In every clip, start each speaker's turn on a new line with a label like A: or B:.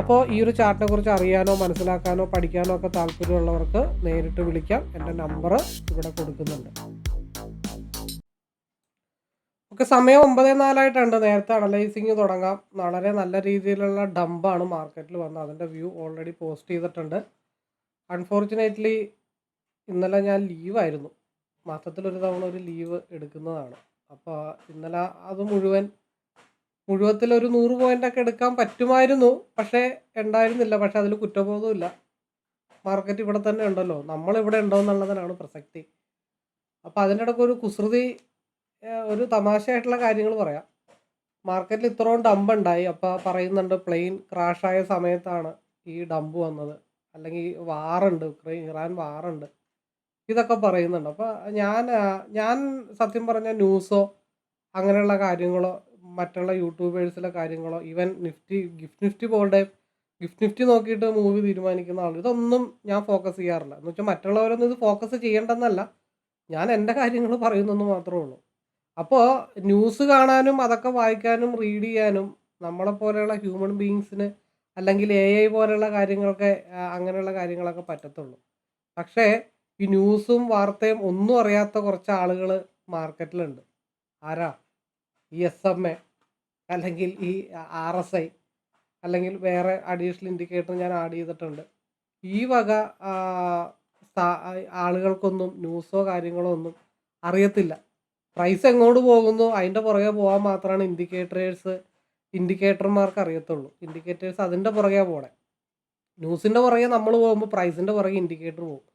A: അപ്പോൾ ഈ ഒരു ചാർട്ടിനെ കുറിച്ച് അറിയാനോ മനസ്സിലാക്കാനോ പഠിക്കാനോ ഒക്കെ താല്പര്യമുള്ളവർക്ക് നേരിട്ട് വിളിക്കാം. എന്റെ നമ്പർ ഇവിടെ കൊടുക്കുന്നുണ്ട്. ഒക്കെ സമയം ഒമ്പത് നാലായിട്ടുണ്ട് നേരത്തെ അനലൈസിങ് തുടങ്ങാം. വളരെ നല്ല രീതിയിലുള്ള ഡമ്പാണ് മാർക്കറ്റിൽ വന്നത്. അതിന്റെ വ്യൂ ഓൾറെഡി പോസ്റ്റ് ചെയ്തിട്ടുണ്ട്. അൺഫോർച്ചുനേറ്റ്ലി ഇന്നലെ ഞാൻ ലീവായിരുന്നു മാസത്തിലൊരു തവണ ഒരു ലീവ് എടുക്കുന്നതാണ്. അപ്പോൾ ഇന്നലെ അത് മുഴുവൻ മുഴുവത്തിൽ ഒരു നൂറ് പോയിന്റ് ഒക്കെ എടുക്കാൻ പറ്റുമായിരുന്നു. പക്ഷേ ഉണ്ടായിരുന്നില്ല. പക്ഷെ അതിൽ കുറ്റബോധമില്ല മാർക്കറ്റ് ഇവിടെ തന്നെ ഉണ്ടല്ലോ. നമ്മൾ ഇവിടെ ഉണ്ടോ എന്നുള്ളതിനാണ് പ്രസക്തി. അപ്പോൾ അതിന്റെ ഇടയ്ക്ക് ഒരു കുസൃതി ഒരു തമാശയായിട്ടുള്ള കാര്യങ്ങൾ പറയാം. മാർക്കറ്റിൽ ഇത്രയും ഡംപ് ഉണ്ടായി. അപ്പോൾ പറയുന്നുണ്ട് പ്ലെയിൻ ക്രാഷായ സമയത്താണ് ഈ ഡംപ് വന്നത്. അല്ലെങ്കിൽ വാറുണ്ട് ഉക്രൈൻ ഇറാൻ വാറുണ്ട് ഇതൊക്കെ പറയുന്നുണ്ട്. അപ്പോൾ ഞാൻ ഞാൻ സത്യം പറഞ്ഞ ന്യൂസോ അങ്ങനെയുള്ള കാര്യങ്ങളോ മറ്റുള്ള യൂട്യൂബേഴ്സിലെ കാര്യങ്ങളോ ഈവൻ നിഫ്റ്റി ഗിഫ്റ്റ് നിഫ്റ്റി പോളുടെ ഗിഫ്റ്റ് നിഫ്റ്റി നോക്കിയിട്ട് മൂവി തീരുമാനിക്കുന്ന ആൾ ഇതൊന്നും ഞാൻ ഫോക്കസ് ചെയ്യാറില്ല. എന്ന് വെച്ചാൽ മറ്റുള്ളവരൊന്നും ഇത് ഫോക്കസ് ചെയ്യേണ്ടെന്നല്ല. ഞാൻ എന്റെ കാര്യങ്ങൾ പറയുന്നെന്ന് മാത്രമേ ഉള്ളൂ. അപ്പോൾ ന്യൂസ് കാണാനും അതൊക്കെ വായിക്കാനും റീഡ് ചെയ്യാനും നമ്മളെ പോലെയുള്ള ഹ്യൂമൻ ബീങ്സിന് അല്ലെങ്കിൽ എ ഐ പോലെയുള്ള കാര്യങ്ങളൊക്കെ അങ്ങനെയുള്ള കാര്യങ്ങളൊക്കെ പറ്റത്തുള്ളൂ. പക്ഷേ ഈ ന്യൂസും വാർത്തയും ഒന്നും അറിയാത്ത കുറച്ച് ആളുകൾ മാർക്കറ്റിലുണ്ട് ആരാ? ഈ എസ് എം എ അല്ലെങ്കിൽ ഈ ആർ എസ് ഐ അല്ലെങ്കിൽ വേറെ അഡീഷണൽ ഇൻഡിക്കേറ്റർ ഞാൻ ആഡ് ചെയ്തിട്ടുണ്ട്. ഈ വക ആളുകൾക്കൊന്നും ന്യൂസോ കാര്യങ്ങളോ ഒന്നും അറിയത്തില്ല. പ്രൈസ് എങ്ങോട്ട് പോകുന്നു അതിന്റെ പുറകെ പോകാൻ മാത്രമാണ് ഇൻഡിക്കേറ്റേഴ്സ് ഇൻഡിക്കേറ്റർമാർക്ക് അറിയത്തുള്ളൂ. ഇൻഡിക്കേറ്റേഴ്സ് അതിന്റെ പുറകെ പോണേ. ന്യൂസിന്റെ പുറകെ നമ്മൾ പോകുമ്പോൾ പ്രൈസിന്റെ പുറകെ ഇൻഡിക്കേറ്റർ പോകും.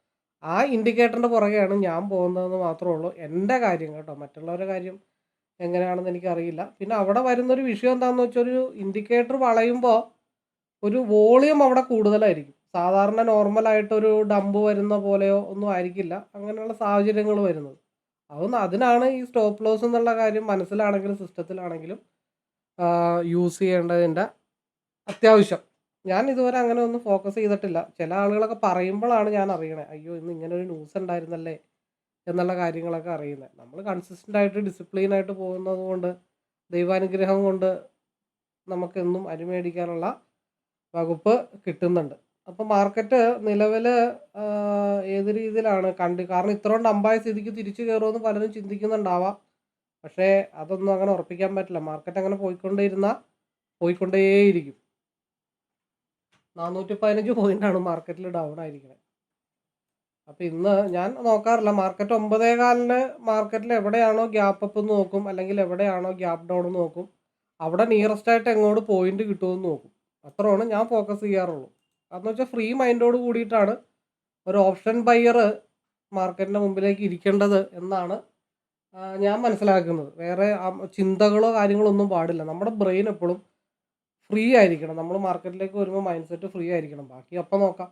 A: ആ ഇൻഡിക്കേറ്ററിന്റെ പുറകെയാണ് ഞാൻ പോകുന്നതെന്ന് മാത്രമേ ഉള്ളൂ. എന്റെ കാര്യം കേട്ടോ. മറ്റുള്ളവരുടെ കാര്യം എങ്ങനെയാണെന്ന് എനിക്കറിയില്ല. പിന്നെ അവിടെ വരുന്നൊരു വിഷയം എന്താണെന്ന് വെച്ചാൽ ഒരു ഇൻഡിക്കേറ്റർ വളയുമ്പോൾ ഒരു വോളിയം അവിടെ കൂടുതലായിരിക്കും. സാധാരണ നോർമലായിട്ടൊരു ഡമ്പ് വരുന്ന പോലെയോ ഒന്നും ആയിരിക്കില്ല. അങ്ങനെയുള്ള സാഹചര്യങ്ങൾ വരുന്നത്. അതൊന്ന് അതിനാണ് ഈ സ്റ്റോപ്പ് ലോസ് എന്നുള്ള കാര്യം മനസ്സിലാണെങ്കിലും സിസ്റ്റത്തിലാണെങ്കിലും യൂസ് ചെയ്യേണ്ടതിന്റെ അത്യാവശ്യം. ഞാൻ ഇതുവരെ അങ്ങനെ ഒന്നും ഫോക്കസ് ചെയ്തിട്ടില്ല. ചില ആളുകളൊക്കെ പറയുമ്പോഴാണ് ഞാൻ അറിയണേ. അയ്യോ ഇന്ന് ഇങ്ങനെ ഒരു ന്യൂസ് ഉണ്ടായിരുന്നല്ലേ? എന്നുള്ള കാര്യങ്ങളൊക്കെ അറിയുന്നത് നമ്മൾ കൺസിസ്റ്റന്റ് ആയിട്ട് ഡിസിപ്ലിൻ ആയിട്ട് പോകുന്നത് കൊണ്ട് ദൈവാനുഗ്രഹം കൊണ്ട് നമുക്കെന്നും അരിമേടിക്കാനുള്ള വകുപ്പ് കിട്ടുന്നുണ്ട്. അപ്പോൾ മാർക്കറ്റ് നിലവിൽ ഏത് രീതിയിലാണ് കണ്ട് കാരണം ഇത്രയും അമ്പായ സ്ഥിതിക്ക് തിരിച്ചു കയറുമെന്ന് പലരും ചിന്തിക്കുന്നുണ്ടാവാം. പക്ഷേ അതൊന്നും അങ്ങനെ ഉറപ്പിക്കാൻ പറ്റില്ല. മാർക്കറ്റ് അങ്ങനെ പോയിക്കൊണ്ടേയിരുന്ന പോയിക്കൊണ്ടേയിരിക്കും. നാനൂറ്റി പതിനഞ്ച് പോയിന്റാണ് മാർക്കറ്റിൽ ഡൗൺ ആയിരിക്കുന്നത് അപ്പോൾ ഇന്ന് ഞാൻ നോക്കാറില്ല. മാർക്കറ്റ് ഒമ്പതേ കാലിന് മാർക്കറ്റിൽ എവിടെയാണോ ഗ്യാപ്പ് അപ്പ് എന്ന് നോക്കും. അല്ലെങ്കിൽ എവിടെയാണോ ഗ്യാപ്പ് ഡൗൺ എന്ന് നോക്കും. അവിടെ നിയറസ്റ്റ് ആയിട്ട് എങ്ങോട്ട് പോയിന്റ് കിട്ടുമെന്ന് നോക്കും. അത്രയാണ് ഞാൻ ഫോക്കസ് ചെയ്യാറുള്ളൂ. അതെന്ന് വെച്ചാൽ ഫ്രീ മൈൻഡോട് കൂടിയിട്ടാണ് ഒരു ഓപ്ഷൻ ബയ്യർ മാർക്കറ്റിന്റെ മുമ്പിലേക്ക് ഇരിക്കേണ്ടത് എന്നാണ് ഞാൻ മനസ്സിലാക്കുന്നത്. വേറെ ചിന്തകളോ കാര്യങ്ങളോ ഒന്നും പാടില്ല. നമ്മുടെ ബ്രെയിൻ എപ്പോഴും ഫ്രീ ആയിരിക്കണം. നമ്മൾ മാർക്കറ്റിലേക്ക് വരുമ്പോൾ മൈൻഡ് സെറ്റ് ഫ്രീ ആയിരിക്കണം. ബാക്കി അപ്പം നോക്കാം.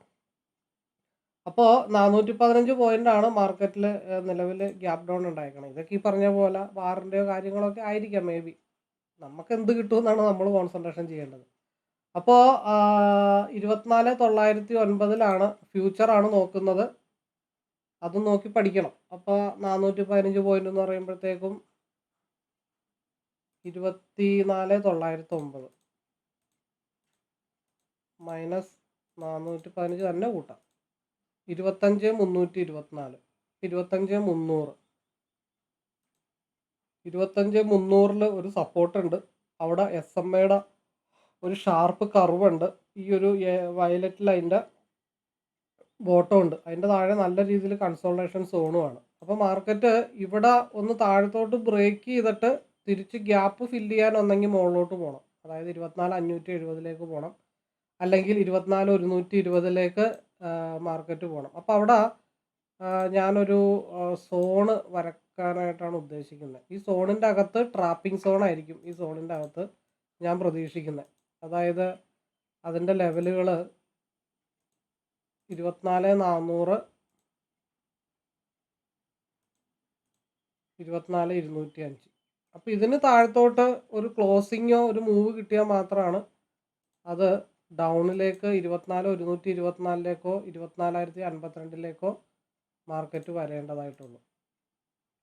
A: അപ്പോൾ നാനൂറ്റി പതിനഞ്ച് പോയിന്റാണ് മാർക്കറ്റിൽ നിലവിൽ ഗ്യാപ് ഡൗൺ ഉണ്ടായിരിക്കണം ഇതൊക്കെ ഈ പറഞ്ഞ പോലെ വാറിന്റെയോ കാര്യങ്ങളൊക്കെ ആയിരിക്കാം മേ ബി നമുക്ക് എന്ത് കിട്ടുമെന്നാണ് നമ്മൾ കോൺസെൻട്രേഷൻ ചെയ്യേണ്ടത്. അപ്പോൾ ഇരുപത്തിനാല് തൊള്ളായിരത്തി ഒൻപതിലാണ് ഫ്യൂച്ചറാണ് നോക്കുന്നത്. അത് നോക്കി പഠിക്കണം. അപ്പോൾ നാനൂറ്റി പതിനഞ്ച് പോയിന്റ് എന്ന് പറയുമ്പോഴത്തേക്കും ഇരുപത്തി നാല് തൊള്ളായിരത്തി ഒമ്പത് മൈനസ് നാനൂറ്റി പതിനഞ്ച് തന്നെ കൂട്ടാം. ഇരുപത്തഞ്ച് മുന്നൂറ്റി ഇരുപത്തിനാല് ഇരുപത്തഞ്ച് മുന്നൂറ്. ഇരുപത്തഞ്ച് മുന്നൂറിൽ ഒരു സപ്പോർട്ട് ഉണ്ട് അവിടെ എസ് എം എയുടെ ഒരു ഷാർപ്പ് കർവ് ഉണ്ട് ഈ ഒരു വയലറ്റ് ലൈന്റെ ബോട്ടം ഉണ്ട് അതിന്റെ താഴെ നല്ല രീതിയിൽ കൺസോൾട്ടേഷൻ സോണുമാണ്. അപ്പോൾ മാർക്കറ്റ് ഇവിടെ ഒന്ന് താഴത്തോട്ട് ബ്രേക്ക് ചെയ്തിട്ട് തിരിച്ച് ഗ്യാപ്പ് ഫില്ല് ചെയ്യാൻ ഒന്നെങ്കിൽ മുകളിലോട്ട് പോകണം അതായത് ഇരുപത്തിനാല് അഞ്ഞൂറ്റി എഴുപതിലേക്ക് പോകണം അല്ലെങ്കിൽ ഇരുപത്തിനാല് ഒരുന്നൂറ്റി ഇരുപതിലേക്ക് മാർക്കറ്റ് പോകണം അപ്പോൾ അവിടെ ഞാനൊരു സോണ് വരക്കാനായിട്ടാണ് ഉദ്ദേശിക്കുന്നത് ഈ സോണിന്റെ അകത്ത് ട്രാപ്പിംഗ് സോൺ ആയിരിക്കും ഈ സോണിന്റെ അകത്ത് ഞാൻ പ്രതീക്ഷിക്കുന്നത് അതായത് അതിന്റെ ലെവലുകൾ ഇരുപത്തിനാല് നാനൂറ് ഇരുപത്തിനാല് ഇരുന്നൂറ്റി അഞ്ച് അപ്പോൾ ഇതിന് താഴത്തോട്ട് ഒരു ക്ലോസിങ്ങോ ഒരു മൂവ് കിട്ടിയാൽ മാത്രമാണ് അത് ഡൗണിലേക്ക് ഇരുപത്തിനാല് ഒരുന്നൂറ്റി ഇരുപത്തിനാലിലേക്കോ ഇരുപത്തിനാലായിരത്തി അൻപത്തിരണ്ടിലേക്കോ മാർക്കറ്റ് വരേണ്ടതായിട്ടുള്ളൂ.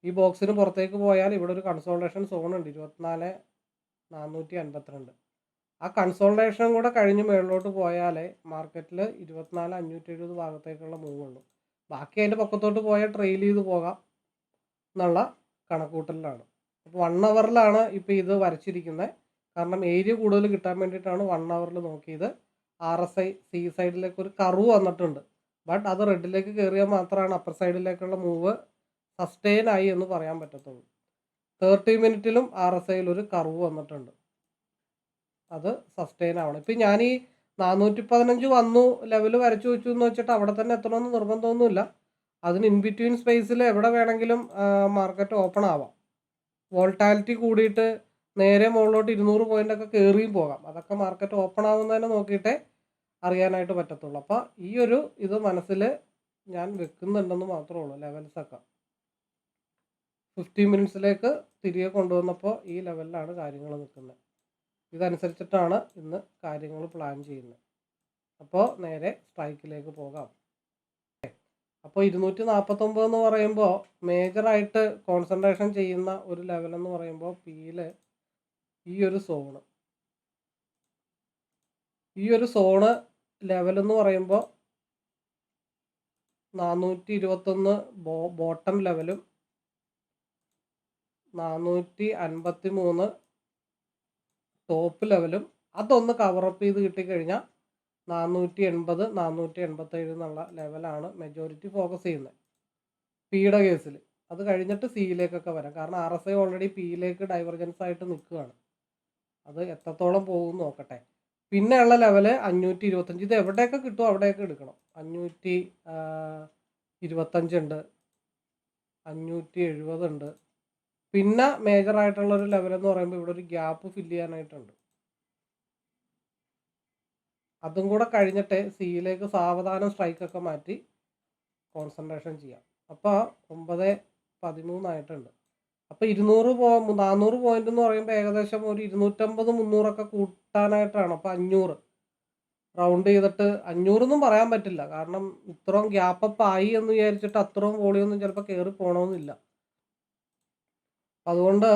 A: ഈ ബോക്സിന് പുറത്തേക്ക് പോയാൽ ഇവിടെ ഒരു കൺസോൾട്ടേഷൻ സോൺ ഉണ്ട്. ഇരുപത്തിനാല് നാനൂറ്റി അൻപത്തിരണ്ട് ആ കൺസോൾട്ടേഷൻ കൂടെ കഴിഞ്ഞ് മേളിലോട്ട് പോയാലേ മാർക്കറ്റിൽ ഇരുപത്തിനാല് അഞ്ഞൂറ്റി എഴുപത് ഭാഗത്തേക്കുള്ള മൂവ് ഉള്ളൂ. ബാക്കി അതിന്റെ പൊക്കത്തോട്ട് പോയാൽ ട്രെയിൽ ചെയ്ത് പോകാം എന്നുള്ള കണക്കൂട്ടലിലാണ്. അപ്പോൾ വൺ അവറിലാണ് ഇപ്പോൾ ഇത് വരച്ചിരിക്കുന്നത് കാരണം ഏരിയ കൂടുതൽ കിട്ടാൻ വേണ്ടിയിട്ടാണ് വൺ അവറിൽ നോക്കിയത്. ആർ എസ് ഐ സി സൈഡിലേക്ക് ഒരു കർവ് വന്നിട്ടുണ്ട്. ബട്ട് അത് റെഡിലേക്ക് കയറിയാൽ മാത്രമാണ് അപ്പർ സൈഡിലേക്കുള്ള മൂവ് സസ്റ്റെയിൻ ആയി എന്ന് പറയാൻ പറ്റത്തുള്ളൂ. തേർട്ടി മിനിറ്റിലും ആർ എസ് ഐയിൽ ഒരു കർവ് വന്നിട്ടുണ്ട്. അത് സസ്റ്റെയിൻ ആവണം. ഇപ്പം ഞാൻ ഈ നാനൂറ്റി പതിനഞ്ച് വന്നു ലെവൽ വരച്ചു വെച്ചു എന്ന് വെച്ചിട്ട് അവിടെ തന്നെ എത്തണമെന്ന് നിർബന്ധമൊന്നുമില്ല. അതിന് ഇൻ ബിറ്റ്വീൻ സ്പേസിൽ എവിടെ വേണമെങ്കിലും മാർക്കറ്റ് ഓപ്പൺ ആവാം. വോൾട്ടാലിറ്റി കൂടിയിട്ട് നേരെ മുകളിലോട്ട് ഇരുന്നൂറ് ഒക്കെ കയറിയും പോകാം. അതൊക്കെ മാർക്കറ്റ് ഓപ്പൺ ആവുന്നതിനെ നോക്കിയിട്ടേ അറിയാനായിട്ട് പറ്റത്തുള്ളൂ. അപ്പോൾ ഈ ഒരു ഇത് മനസ്സിൽ ഞാൻ വെക്കുന്നുണ്ടെന്ന് മാത്രമേ ഉള്ളൂ ലെവൽസ് ഒക്കെ. ഫിഫ്റ്റി മിനിറ്റ്സിലേക്ക് തിരികെ കൊണ്ടുവന്നപ്പോൾ ഈ ലെവലിലാണ് കാര്യങ്ങൾ നിൽക്കുന്നത്. ഇതനുസരിച്ചിട്ടാണ് ഇന്ന് കാര്യങ്ങൾ പ്ലാൻ ചെയ്യുന്നത്. അപ്പോൾ നേരെ സ്ട്രൈക്കിലേക്ക് പോകാം. അപ്പോൾ ഇരുന്നൂറ്റി നാൽപ്പത്തൊമ്പത് എന്ന് പറയുമ്പോൾ മേജറായിട്ട് കോൺസെൻട്രേഷൻ ചെയ്യുന്ന ഒരു ലെവൽ എന്ന് പറയുമ്പോൾ പിയിൽ ഈ ഒരു സോണ് ഈ ഒരു സോണ് ലെവൽ എന്ന് പറയുമ്പോൾ നാനൂറ്റി ഇരുപത്തൊന്ന് ബോ ബോട്ടം ലെവലും നാനൂറ്റി അൻപത്തി മൂന്ന് ടോപ്പ് ലെവലും അതൊന്ന് കവറപ്പ് ചെയ്ത് കിട്ടിക്കഴിഞ്ഞാൽ നാനൂറ്റി എൺപത് നാനൂറ്റി എൺപത്തേഴ് എന്നുള്ള ലെവലാണ് മെജോറിറ്റി ഫോക്കസ് ചെയ്യുന്നത് പിയുടെ കേസിൽ അത് കഴിഞ്ഞിട്ട് സിയിലേക്കൊക്കെ വരാം. കാരണം ആർ എസ് ഐ ഓൾറെഡി പിയിലേക്ക് ഡൈവർജൻസ് ആയിട്ട് നിൽക്കുകയാണ് അത് എത്രത്തോളം പോകും നോക്കട്ടെ. പിന്നെയുള്ള ലെവൽ അഞ്ഞൂറ്റി ഇരുപത്തഞ്ച്. ഇത് എവിടെയൊക്കെ കിട്ടുമോ അവിടെയൊക്കെ എടുക്കണം. അഞ്ഞൂറ്റി ഇരുപത്തഞ്ചുണ്ട് അഞ്ഞൂറ്റി എഴുപതുണ്ട് പിന്നെ മേജർ ആയിട്ടുള്ള ഒരു ലെവൽ എന്ന് പറയുമ്പോൾ ഇവിടെ ഒരു ഗ്യാപ്പ് ഫില്ല് ചെയ്യാനായിട്ടുണ്ട്. അതും കൂടെ കഴിഞ്ഞിട്ട് സിയിലേക്ക് സാവധാനം സ്ട്രൈക്കൊക്കെ മാറ്റി കോൺസെൻട്രേഷൻ ചെയ്യാം. അപ്പോൾ ഒമ്പത് പതിമൂന്നായിട്ടുണ്ട്. അപ്പോൾ ഇരുന്നൂറ് പോ നാനൂറ് പോയിന്റ് എന്ന് പറയുമ്പോൾ ഏകദേശം ഒരു ഇരുന്നൂറ്റമ്പത് മുന്നൂറൊക്കെ കൂട്ടാനായിട്ടാണ്. അപ്പോൾ അഞ്ഞൂറ്. റൗണ്ട് ചെയ്തിട്ട് അഞ്ഞൂറൊന്നും പറയാൻ പറ്റില്ല. കാരണം ഇത്രയും ഗ്യാപ്പ് അപ്പ് ആയി എന്ന് വിചാരിച്ചിട്ട് അത്രയും വോളിയൊന്നും ചിലപ്പോൾ കയറി പോകണമെന്നില്ല അതുകൊണ്ട്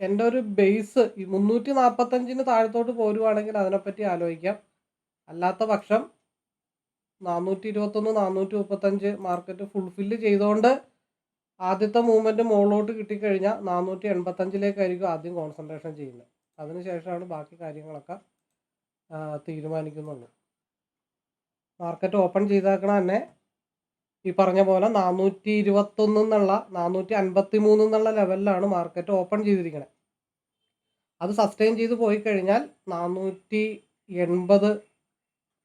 A: എന്റെ ഒരു ബേസ് മുന്നൂറ്റി നാൽപ്പത്തഞ്ചിന് താഴത്തോട്ട് പോരുവാണെങ്കിൽ അതിനെപ്പറ്റി ആലോചിക്കാം. അല്ലാത്ത പക്ഷം നാനൂറ്റി ഇരുപത്തൊന്ന് നാനൂറ്റി മുപ്പത്തഞ്ച് മാർക്കറ്റ് ഫുൾഫില്ല് ചെയ്തുകൊണ്ട് ആദ്യത്തെ മൂവ്മെന്റ് മുകളിലോട്ട് കിട്ടിക്കഴിഞ്ഞാൽ നാനൂറ്റി എൺപത്തഞ്ചിലേക്കായിരിക്കും ആദ്യം കോൺസെൻട്രേഷൻ ചെയ്യുന്നത്. അതിനുശേഷമാണ് ബാക്കി കാര്യങ്ങളൊക്കെ തീരുമാനിക്കുന്നുള്ളൂ. മാർക്കറ്റ് ഓപ്പൺ ചെയ്തേക്കണ തന്നെ ഈ പറഞ്ഞ പോലെ നാനൂറ്റി ഇരുപത്തൊന്ന് എന്നുള്ള നാനൂറ്റി അൻപത്തി മൂന്ന് എന്നുള്ള ലെവലിലാണ് മാർക്കറ്റ് ഓപ്പൺ ചെയ്തിരിക്കുന്നത് അത് സസ്റ്റെയിൻ ചെയ്ത് പോയി കഴിഞ്ഞാൽ നാനൂറ്റി എൺപത്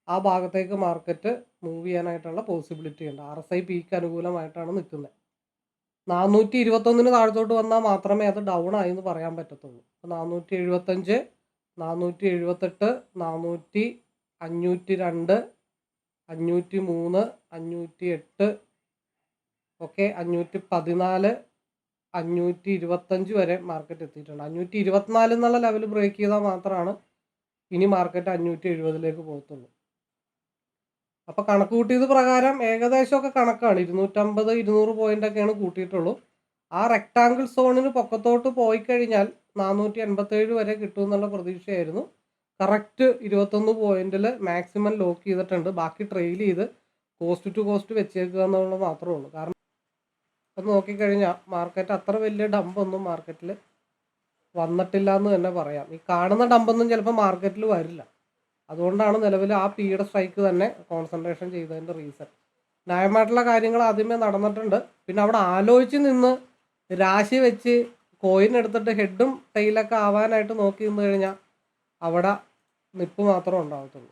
A: ആ ഭാഗത്തേക്ക് മാർക്കറ്റ് മൂവ് ചെയ്യാനായിട്ടുള്ള പോസിബിലിറ്റി ഉണ്ട്. ആർ എസ് ഐ പിക്ക് അനുകൂലമായിട്ടാണ് നിൽക്കുന്നത്. നാനൂറ്റി ഇരുപത്തൊന്നിന് താഴത്തോട്ട് വന്നാൽ മാത്രമേ അത് ഡൗൺ ആയി എന്ന് പറയാൻ പറ്റത്തുള്ളൂ. അപ്പോൾ നാനൂറ്റി എഴുപത്തഞ്ച് നാനൂറ്റി എഴുപത്തെട്ട് നാനൂറ്റി അഞ്ഞൂറ്റി രണ്ട് അഞ്ഞൂറ്റി മൂന്ന് അഞ്ഞൂറ്റി എട്ട് ഓക്കെ അഞ്ഞൂറ്റി പതിനാല് അഞ്ഞൂറ്റി ഇരുപത്തഞ്ച് വരെ മാർക്കറ്റ് എത്തിയിട്ടുണ്ട്. അഞ്ഞൂറ്റി ഇരുപത്തിനാല് എന്നുള്ള ലെവൽ ബ്രേക്ക് ചെയ്താൽ മാത്രമാണ് ഇനി മാർക്കറ്റ് അഞ്ഞൂറ്റി എഴുപതിലേക്ക് പോകത്തുള്ളൂ. അപ്പോൾ കണക്ക് കൂട്ടിയത് പ്രകാരം ഏകദേശമൊക്കെ കണക്കാണ്. ഇരുന്നൂറ്റമ്പത് ഇരുന്നൂറ് പോയിന്റ് ഒക്കെയാണ് കൂട്ടിയിട്ടുള്ളൂ. ആ റെക്ടാങ്കിൾ സോണിന് പൊക്കത്തോട്ട് പോയി കഴിഞ്ഞാൽ നാനൂറ്റി എൺപത്തേഴ് വരെ കിട്ടുമെന്നുള്ള പ്രതീക്ഷയായിരുന്നു. കറക്റ്റ് ഇരുപത്തൊന്ന് പോയിന്റിൽ മാക്സിമം ലോക്ക് ചെയ്തിട്ടുണ്ട്. ബാക്കി ട്രെയിൽ ചെയ്ത് കോസ്റ്റ് ടു കോസ്റ്റ് വെച്ചേക്കുക എന്നുള്ളത് മാത്രമേ ഉള്ളൂ. കാരണം അത് നോക്കിക്കഴിഞ്ഞാൽ മാർക്കറ്റ് അത്ര വലിയ ഡമ്പൊന്നും മാർക്കറ്റിൽ വന്നിട്ടില്ല എന്ന് തന്നെ പറയാം. ഈ കാണുന്ന ഡമ്പൊന്നും ചിലപ്പോൾ മാർക്കറ്റിൽ വരില്ല. അതുകൊണ്ടാണ് നിലവിൽ ആ പിയുടെ സ്ട്രൈക്ക് തന്നെ കോൺസെൻട്രേഷൻ ചെയ്തതിന്റെ റീസൺ ന്യായമായിട്ടുള്ള കാര്യങ്ങൾ ആദ്യമേ നടന്നിട്ടുണ്ട്. പിന്നെ അവിടെ ആലോചിച്ച് നിന്ന് രാശി വെച്ച് കോയിൻ എടുത്തിട്ട് ഹെഡും ടൈലൊക്കെ ആവാനായിട്ട് നോക്കി നിന്ന് കഴിഞ്ഞാൽ അവിടെ നിപ്പ് മാത്രമേ ഉണ്ടാകത്തുള്ളൂ.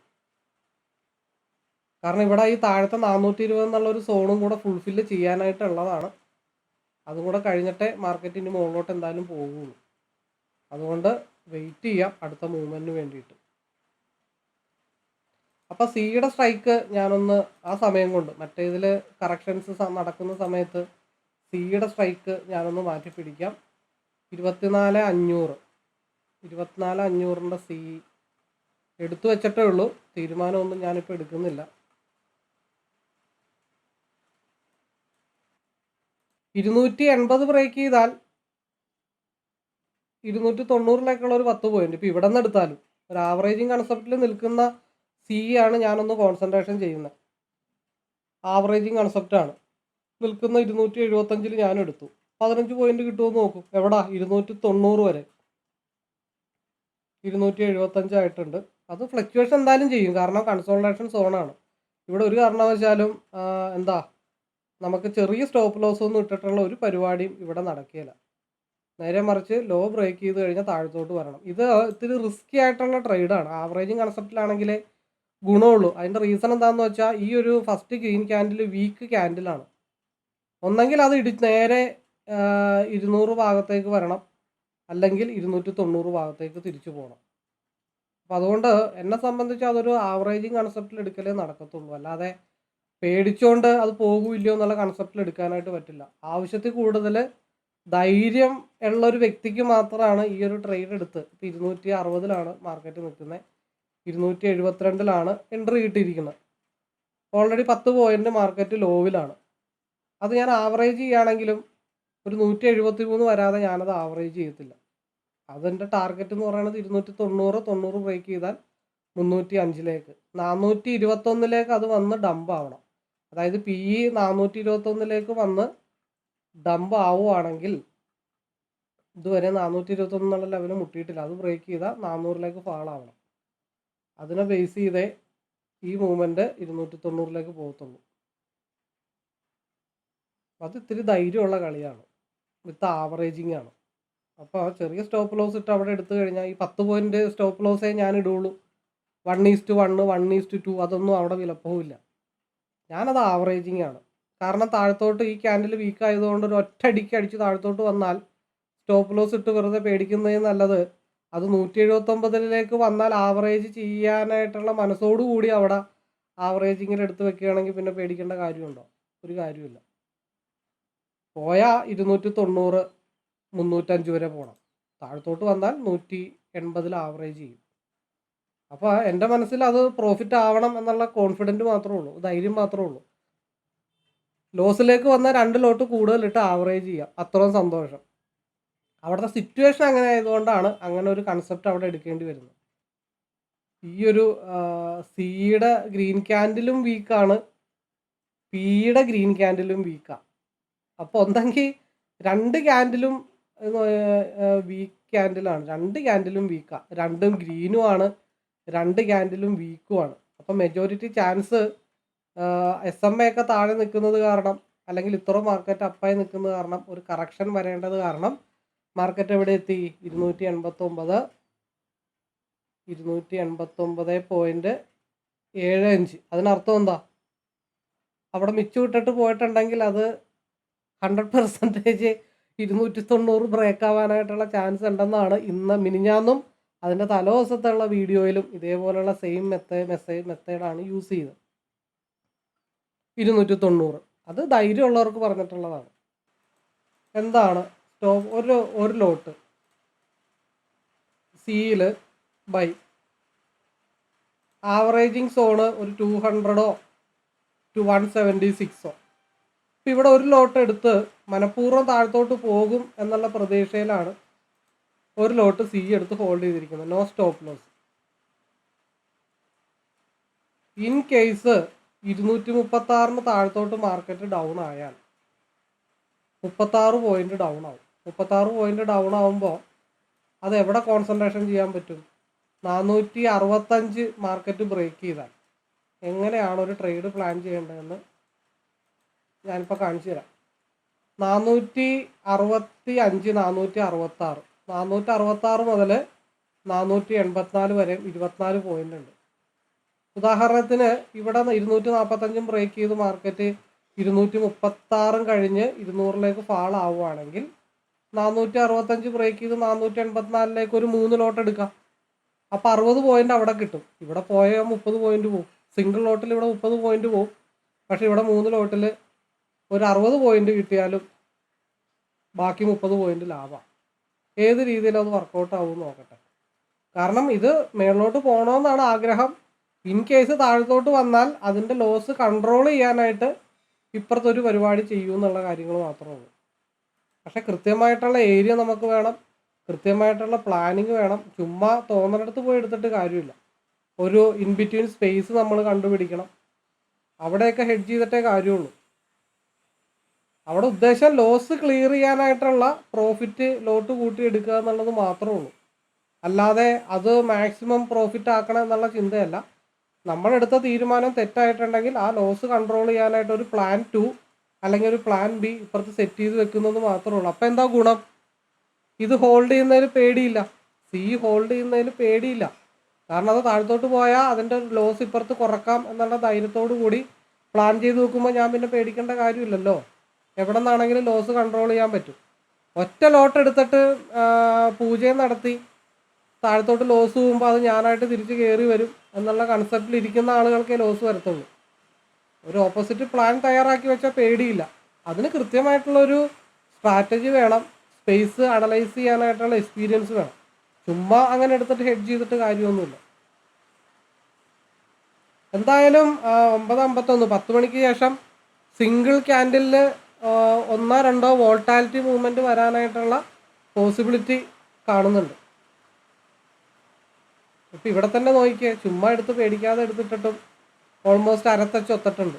A: കാരണം ഇവിടെ ഈ താഴത്തെ നാനൂറ്റി ഇരുപത് എന്നുള്ള ഒരു സോണും കൂടെ ഫുൾഫില്ല് ചെയ്യാനായിട്ടുള്ളതാണ്. അതും കൂടെ കഴിഞ്ഞിട്ടേ മാർക്കറ്റിന് മുകളിലോട്ട് എന്തായാലും പോകുള്ളൂ. അതുകൊണ്ട് വെയിറ്റ് ചെയ്യാം അടുത്ത മൂവ്മെന്റിന് വേണ്ടിയിട്ട്. അപ്പോൾ സിയുടെ സ്ട്രൈക്ക് ഞാനൊന്ന് ആ സമയം കൊണ്ട് മറ്റേ ഇതിൽ കറക്ഷൻസ് നടക്കുന്ന സമയത്ത് സിയുടെ സ്ട്രൈക്ക് ഞാനൊന്ന് മാറ്റി പിടിക്കാം. ഇരുപത്തിനാല് അഞ്ഞൂറ്. ഇരുപത്തിനാല് അഞ്ഞൂറിന്റെ സി എടുത്തു വെച്ചിട്ടേ ഉള്ളൂ. തീരുമാനമൊന്നും ഞാനിപ്പോൾ എടുക്കുന്നില്ല. ഇരുന്നൂറ്റി എൺപത് ബ്രേക്ക് ചെയ്താൽ ഇരുന്നൂറ്റി തൊണ്ണൂറിലേക്കുള്ള ഒരു പത്ത് പോയിന്റ് ഇപ്പം ഇവിടെ നിന്ന് എടുത്താലും ഒരു ആവറേജിങ് കൺസെപ്റ്റിൽ നിൽക്കുന്ന സി ആണ് ഞാനൊന്ന് കോൺസെൻട്രേഷൻ ചെയ്യുന്നത്. ആവറേജിങ് കൺസെപ്റ്റാണ് നിൽക്കുന്ന ഇരുന്നൂറ്റി എഴുപത്തഞ്ചിൽ ഞാൻ എടുത്തു പതിനഞ്ച് പോയിന്റ് കിട്ടുമെന്ന് നോക്കും. എവിടാ? ഇരുന്നൂറ്റി തൊണ്ണൂറ് വരെ. ഇരുന്നൂറ്റി എഴുപത്തഞ്ചായിട്ടുണ്ട് അത് ഫ്ലക്ച്വേഷൻ എന്തായാലും ചെയ്യും. കാരണം കൺസോൾട്ടേഷൻ സോണാണ് ഇവിടെ ഒരു കാരണവശാലും എന്താ നമുക്ക് ചെറിയ സ്റ്റോപ്പ് ലോസ് ഒന്നും ഇട്ടിട്ടുള്ള ഒരു പരിപാടിയും ഇവിടെ നടക്കില്ല നേരെ മറിച്ച് ലോ ബ്രേക്ക് ചെയ്ത് കഴിഞ്ഞാൽ താഴത്തോട്ട് വരണം. ഇത് ഇത്തിരി റിസ്ക്കി ആയിട്ടുള്ള ട്രേഡാണ് ആവറേജിങ് കൺസെപ്റ്റിലാണെങ്കിലേ ഗുണമുള്ളൂ. അതിന്റെ റീസൺ എന്താണെന്ന് വെച്ചാൽ ഈ ഒരു ഫസ്റ്റ് ഗ്രീൻ ക്യാൻഡിൽ വീക്ക് ക്യാൻഡിലാണ് ഒന്നെങ്കിൽ അത് ഇടി നേരെ ഇരുന്നൂറ് ഭാഗത്തേക്ക് വരണം. അല്ലെങ്കിൽ ഇരുന്നൂറ്റി തൊണ്ണൂറ് ഭാഗത്തേക്ക് തിരിച്ചു പോകണം അപ്പോൾ അതുകൊണ്ട് എന്നെ സംബന്ധിച്ച് അതൊരു ആവറേജിങ് കൺസെപ്റ്റിൽ എടുക്കലേ നടക്കത്തുള്ളൂ. അല്ലാതെ പേടിച്ചുകൊണ്ട് അത് പോകില്ലയോ എന്നുള്ള കൺസെപ്റ്റിൽ എടുക്കാനായിട്ട് പറ്റില്ല. ആവശ്യത്തിൽ കൂടുതൽ ധൈര്യം ഉള്ള ഒരു വ്യക്തിക്ക് മാത്രമാണ് ഈ ഒരു ട്രേഡ് എടുത്ത്. ഇപ്പം ഇരുന്നൂറ്റി അറുപതിലാണ് മാർക്കറ്റ് നിൽക്കുന്നത്. ഇരുന്നൂറ്റി എഴുപത്തിരണ്ടിലാണ് എൻട്രി കിട്ടിയിരിക്കുന്നത്. ഓൾറെഡി പത്ത് പോയിന്റ് മാർക്കറ്റ് ലോവിലാണ് അത് ഞാൻ ആവറേജ് ചെയ്യുകയാണെങ്കിലും ഒരു നൂറ്റി എഴുപത്തി മൂന്ന് വരാതെ ഞാനത് ആവറേജ് ചെയ്യത്തില്ല. അതെന്റെ ടാർഗറ്റ് എന്ന് പറയുന്നത് ഇരുന്നൂറ്റി തൊണ്ണൂറ് തൊണ്ണൂറ് ബ്രേക്ക് ചെയ്താൽ മുന്നൂറ്റി അഞ്ചിലേക്ക് നാനൂറ്റി ഇരുപത്തൊന്നിലേക്ക് അത് വന്ന് ഡംപ് ആവണം. അതായത് പി ഇ നാനൂറ്റി ഇരുപത്തൊന്നിലേക്ക് വന്ന് ഡംപ് ആവുകയാണെങ്കിൽ ഇതുവരെ നാനൂറ്റി ഇരുപത്തൊന്നുള്ള ലെവൽ മുട്ടിയിട്ടില്ല. അത് ബ്രേക്ക് ചെയ്താൽ നാനൂറിലേക്ക് ഫാൾ ആവണം. അതിനെ ബേസ് ചെയ്തേ ഈ മൂവ്മെന്റ് ഇരുന്നൂറ്റി തൊണ്ണൂറിലേക്ക് പോകത്തുള്ളൂ. അത് ഇത്തിരി ധൈര്യമുള്ള കളിയാണ്. വിത്ത് ആവറേജിങ് ആണ്. അപ്പോൾ ചെറിയ സ്റ്റോപ്പ് ലോസ് ഇട്ട് അവിടെ എടുത്തു കഴിഞ്ഞാൽ ഈ പത്ത് പോയിന്റ് സ്റ്റോപ്പ് ലോസേ ഞാൻ ഇടുള്ളൂ. One is to one one is to two അതൊന്നും അവിടെ വിലപ്പോവില്ല. ഞാനത് ആവറേജിങ് ആണ്. കാരണം താഴത്തോട്ട് ഈ ക്യാൻഡിൽ വീക്ക് ആയതുകൊണ്ട് ഒരു ഒറ്റയടിക്ക് അടിച്ച് താഴത്തോട്ട് വന്നാൽ സ്റ്റോപ്പ് ലോസ് ഇട്ട് വെറുതെ പേടിക്കുന്നതിന് നല്ലത് അത് നൂറ്റി എഴുപത്തൊമ്പതിലേക്ക് വന്നാൽ ആവറേജ് ചെയ്യാനായിട്ടുള്ള മനസ്സോടുകൂടി അവിടെ ആവറേജ് ഇങ്ങനെ എടുത്ത് വെക്കുകയാണെങ്കിൽ പിന്നെ പേടിക്കേണ്ട കാര്യമുണ്ടോ? ഒരു കാര്യമില്ല പോയാൽ ഇരുന്നൂറ്റി തൊണ്ണൂറ് മുന്നൂറ്റഞ്ച് വരെ പോകണം താഴത്തോട്ട് വന്നാൽ നൂറ്റി എൺപതിൽ ആവറേജ് ചെയ്യും. അപ്പോൾ എന്റെ മനസ്സിൽ അത് പ്രോഫിറ്റ് ആവണം എന്നുള്ള കോൺഫിഡന്റ് മാത്രമേ ഉള്ളൂ ധൈര്യം മാത്രമേ ഉള്ളൂ. ലോസിലേക്ക് വന്നാൽ രണ്ട് ലോട്ട് കൂടുതലിട്ട് ആവറേജ് ചെയ്യാം. അത്രയും സന്തോഷം. അവിടുത്തെ സിറ്റുവേഷൻ അങ്ങനെ ആയതുകൊണ്ടാണ് അങ്ങനെ ഒരു കൺസെപ്റ്റ് അവിടെ എടുക്കേണ്ടി വരുന്നത്. ഈ ഒരു സിയുടെ ഗ്രീൻ ക്യാൻഡിലും വീക്കാണ് പിയുടെ ഗ്രീൻ ക്യാൻഡിലും വീക്കാണ് അപ്പോൾ ഒന്നെങ്കിൽ രണ്ട് ക്യാൻഡിലും വീക്ക് ക്യാൻഡിലാണ് രണ്ട് ക്യാൻഡിലും വീക്കാണ് രണ്ടും ഗ്രീനും ആണ്. രണ്ട് ക്യാൻഡിലും വീക്കുമാണ് അപ്പം majority chance S M A ഒക്കെ താഴെ നിൽക്കുന്നത് കാരണം അല്ലെങ്കിൽ ഇത്ര മാർക്കറ്റ് അപ്പായി നിൽക്കുന്നത് കാരണം ഒരു കറക്ഷൻ വരേണ്ടത് കാരണം മാർക്കറ്റ് എവിടെ എത്തി? ഇരുന്നൂറ്റി എൺപത്തൊമ്പത് ഇരുന്നൂറ്റി എൺപത്തൊമ്പത് പോയിന്റ് ഏഴ് അഞ്ച്. അതിനർത്ഥം എന്താ? അവിടെ മിച്ചു വിട്ടിട്ട് പോയിട്ടുണ്ടെങ്കിൽ അത് ഹൺഡ്രഡ് പെർസെന്റേജ് ഇരുന്നൂറ്റി തൊണ്ണൂറ് ബ്രേക്ക് ആവാനായിട്ടുള്ള ചാൻസ് ഉണ്ടെന്നാണ് ഇന്ന് മിനിഞ്ഞാന്നും അതിന്റെ തലേ വീഡിയോയിലും ഇതേപോലെയുള്ള സെയിം മെത്തേഡ് മെസ്സേജ് മെത്തേഡാണ് യൂസ് ചെയ്തത് ഇരുന്നൂറ്റി തൊണ്ണൂറ് അത് ധൈര്യമുള്ളവർക്ക് പറഞ്ഞിട്ടുള്ളതാണ്. എന്താണ്? സ്റ്റോപ്പ് ഒരു ഒരു ലോട്ട്. സിയിൽ ബൈ. ആവറേജിങ് സോണ് ഒരു ടു ഹൺഡ്രഡോ ടു വൺ സെവന്റി സിക്സോ ഇപ്പം ഇവിടെ ഒരു ലോട്ട് എടുത്ത് മനഃപൂർവം താഴത്തോട്ട് പോകും എന്നുള്ള പ്രതീക്ഷയിലാണ് ഒരു ലോട്ട് സി എടുത്ത് ഹോൾഡ് ചെയ്തിരിക്കുന്നത്. No stop loss in case ഇരുന്നൂറ്റി മുപ്പത്തി ആറിന് താഴത്തോട്ട് മാർക്കറ്റ് ഡൗൺ ആയാൽ മുപ്പത്താറ് പോയിന്റ് ഡൗൺ ആവും. മുപ്പത്താറ് പോയിന്റ് ഡൗൺ ആവുമ്പോൾ അത് എവിടെ കോൺസെൻട്രേഷൻ ചെയ്യാൻ പറ്റും? നാനൂറ്റി അറുപത്തഞ്ച് മാർക്കറ്റ് ബ്രേക്ക് ചെയ്താൽ എങ്ങനെയാണ് ഒരു ട്രേഡ് പ്ലാൻ ചെയ്യേണ്ടതെന്ന് ഞാനിപ്പോൾ കാണിച്ചു തരാം. നാനൂറ്റി അറുപത്തി അഞ്ച് നാനൂറ്റി അറുപത്തി ആറ് നാനൂറ്റി അറുപത്തി ആറ് മുതൽ നാനൂറ്റി എൺപത്തിനാല് വരെ ഇരുപത്തിനാല് പോയിന്റ് ഉണ്ട്. ഉദാഹരണത്തിന് ഇവിടെ ഇരുന്നൂറ്റി നാൽപ്പത്തഞ്ചും ബ്രേക്ക് ചെയ്ത് മാർക്കറ്റ് ഇരുന്നൂറ്റി മുപ്പത്താറും കഴിഞ്ഞ് ഇരുന്നൂറിലേക്ക് ഫാൾ ആവുകയാണെങ്കിൽ നാനൂറ്റി അറുപത്തഞ്ച് ബ്രേക്ക് ചെയ്ത് നാനൂറ്റി എൺപത്തിനാലിലേക്ക് ഒരു മൂന്ന് ലോട്ട് എടുക്കാം. അപ്പം അറുപത് പോയിന്റ് അവിടെ കിട്ടും. ഇവിടെ പോയ മുപ്പത് പോയിന്റ് പോകും സിംഗിൾ ലോട്ടിൽ ഇവിടെ മുപ്പത് പോയിന്റ് പോകും പക്ഷെ ഇവിടെ മൂന്ന് ലോട്ടിൽ ഒരു അറുപത് പോയിന്റ് കിട്ടിയാലും ബാക്കി മുപ്പത് പോയിന്റ് ലാഭമാണ് ഏത് രീതിയിൽ അത് വർക്കൗട്ട് ആവും നോക്കട്ടെ. കാരണം ഇത് മേളിലോട്ട് പോകണമെന്നാണ് ആഗ്രഹം. ഇൻ കേസ് താഴത്തോട്ട് വന്നാൽ അതിന്റെ ലോസ് കൺട്രോൾ ചെയ്യാനായിട്ട് ഇപ്പുറത്തൊരു പരിപാടി ചെയ്യൂ എന്നുള്ള കാര്യങ്ങൾ മാത്രമേ ഉള്ളൂ. പക്ഷെ കൃത്യമായിട്ടുള്ള ഏരിയ നമുക്ക് വേണം കൃത്യമായിട്ടുള്ള പ്ലാനിങ് വേണം. ചുമ്മാ തോന്നുന്നിടത്ത് പോയി എടുത്തിട്ട് കാര്യമില്ല. ഒരു ഇൻ ബിറ്റ്വീൻ സ്പേസ് നമ്മൾ കണ്ടുപിടിക്കണം. അവിടെയൊക്കെ ഹെഡ് ചെയ്തിട്ടേ കാര്യമുള്ളൂ. അവിടെ ഉദ്ദേശം ലോസ് ക്ലിയർ ചെയ്യാനായിട്ടുള്ള പ്രോഫിറ്റ് ലോട്ട് കൂട്ടി എടുക്കുക എന്നുള്ളത് മാത്രമേ ഉള്ളൂ. അല്ലാതെ അത് മാക്സിമം പ്രോഫിറ്റ് ആക്കണം എന്നുള്ള ചിന്തയല്ല. നമ്മളെടുത്ത തീരുമാനം തെറ്റായിട്ടുണ്ടെങ്കിൽ ആ ലോസ് കൺട്രോൾ ചെയ്യാനായിട്ട് ഒരു പ്ലാൻ ടു അല്ലെങ്കിൽ ഒരു പ്ലാൻ ബി ഇപ്പുറത്ത് സെറ്റ് ചെയ്ത് വെക്കുന്നത് മാത്രമേ ഉള്ളൂ അപ്പം എന്താ ഗുണം? ഇത് ഹോൾഡ് ചെയ്യുന്നതിൽ പേടിയില്ല. സി ഹോൾഡ് ചെയ്യുന്നതിൽ പേടിയില്ല. കാരണം അത് താഴത്തോട്ട് പോയാൽ അതിന്റെ ലോസ് ഇപ്പുറത്ത് കുറക്കാം എന്നുള്ള ധൈര്യത്തോടു കൂടി പ്ലാൻ ചെയ്ത് നോക്കുമ്പോൾ ഞാൻ പിന്നെ പേടിക്കേണ്ട കാര്യമില്ലല്ലോ. എവിടെ നിന്നാണെങ്കിലും ലോസ് കൺട്രോൾ ചെയ്യാൻ പറ്റും. ഒറ്റ ലോട്ട് എടുത്തിട്ട് പൂജയും നടത്തി. താഴത്തോട്ട് ലോസ് പോകുമ്പോൾ അത് ഞാനായിട്ട് തിരിച്ച് കയറി വരും എന്നുള്ള കൺസെപ്റ്റിൽ ഇരിക്കുന്ന ആളുകൾക്കേ ലോസ് വരത്തുള്ളൂ. ഒരു ഓപ്പോസിറ്റ് പ്ലാൻ തയ്യാറാക്കി വെച്ചാൽ പേടിയില്ല. അതിന് കൃത്യമായിട്ടുള്ളൊരു സ്ട്രാറ്റജി വേണം. സ്പേസ് അനലൈസ് ചെയ്യാനായിട്ടുള്ള എക്സ്പീരിയൻസ് വേണം. ചുമ്മാ അങ്ങനെ എടുത്തിട്ട് ഹെഡ് ചെയ്തിട്ട് കാര്യമൊന്നുമില്ല. എന്തായാലും ഒമ്പത് അമ്പത്തൊന്ന് പത്ത് മണിക്ക് ശേഷം സിംഗിൾ ക്യാൻഡിലിൽ ഒന്നോ രണ്ടോ വോൾട്ടാലിറ്റി മൂവ്മെന്റ് വരാനായിട്ടുള്ള പോസിബിലിറ്റി കാണുന്നുണ്ട്. ഇപ്പം ഇവിടെ തന്നെ നോക്കിയേ ചുമ്മാ എടുത്ത് പേടിക്കാതെ എടുത്തിട്ടിട്ടും ഓൾമോസ്റ്റ് അരത്തച്ച് ഒത്തിട്ടുണ്ട്.